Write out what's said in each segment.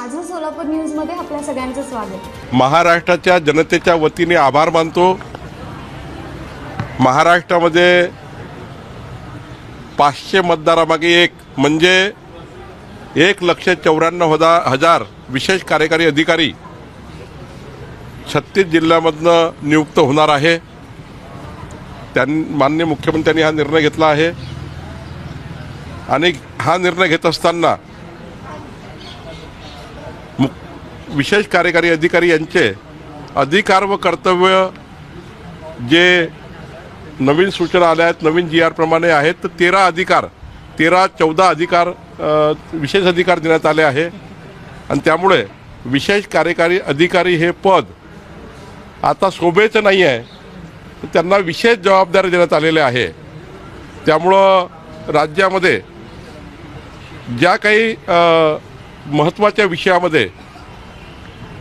माझं सोलापूर न्यूजमध्ये आपल्या सगळ्यांचं स्वागत. महाराष्ट्राच्या जनतेच्या वतीने आभार मानतो. महाराष्ट्रामध्ये पाचशे मतदारामागे एक म्हणजे एक लक्ष चौऱ्याण्णव हजार हजार विशेष कार्यकारी अधिकारी छत्तीस जिल्ह्यामधनं नियुक्त होणार आहे. त्यां माननीय मुख्यमंत्र्यांनी हा निर्णय घेतला आहे. आणि हा निर्णय घेत असताना विशेष कार्यकारी अधिकारी यांचे अधिकार व कर्तव्य जे नवीन सूचना आल्या आहेत नवीन जी आर प्रमाणे आहेत तर तेरा अधिकार तेरा चौदा अधिकार विशेष अधिकार देण्यात आले आहे. आणि त्यामुळे विशेष कार्यकारी अधिकारी हे पद आता शोभेचं नाही आहे. त्यांना विशेष जबाबदारी देण्यात आलेले आहे. त्यामुळं राज्यामध्ये ज्या काही महत्त्वाच्या विषयामध्ये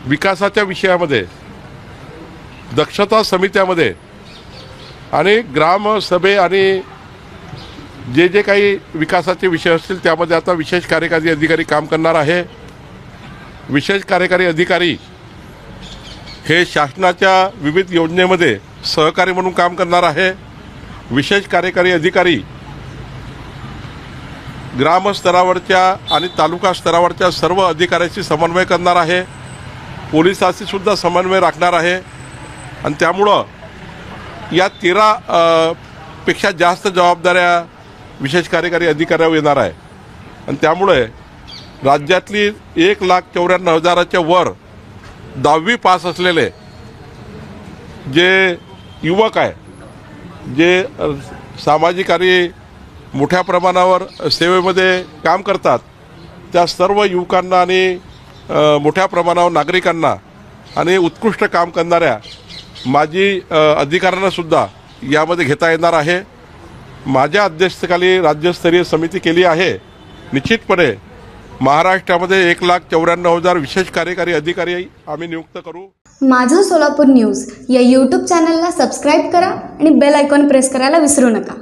विकासाच्या विषयामध्ये दक्षता समित्यामध्ये आणि ग्रामसभे आणि जे जे काही विकासाचे विषय असतील त्यामध्ये आता विशेष कार्यकारी अधिकारी काम करणार आहे. विशेष कार्यकारी अधिकारी हे शासनाच्या विविध योजनेमध्ये सहकारी म्हणून काम करणार आहे. विशेष कार्यकारी अधिकारी ग्रामस्तरावरच्या आणि तालुका स्तरावरच्या सर्व अधिकाऱ्याशी समन्वय करणार आहे. पोलिसांशीसुद्धा समन्वय राखणार आहे. आणि त्यामुळं या तेरा पेक्षा जास्त जबाबदाऱ्या विशेष कार्यकारी अधिकाऱ्यावर येणार आहे. आणि त्यामुळे राज्यातली एक लाख चौऱ्याण्णव हजाराच्या वर दहावी पास असलेले जे युवक आहे जे सामाजिक आणि मोठ्या प्रमाणावर सेवेमध्ये काम करतात त्या सर्व युवकांना आणि मोठ्या प्रमाणावर नागरिकांना आणि उत्कृष्ट काम करणाऱ्या माजी अधिकाऱ्यांनासुद्धा यामध्ये घेता येणार आहे. माझ्या अध्यक्षतेखाली राज्यस्तरीय समिती केली आहे. निश्चितपणे महाराष्ट्रामध्ये एक लाख चौऱ्याण्णव हजार विशेष कार्यकारी अधिकारी आम्ही नियुक्त करू. माझं सोलापूर न्यूज या यूट्यूब चॅनलला सबस्क्राईब करा आणि बेल आयकॉन प्रेस करायला विसरू नका.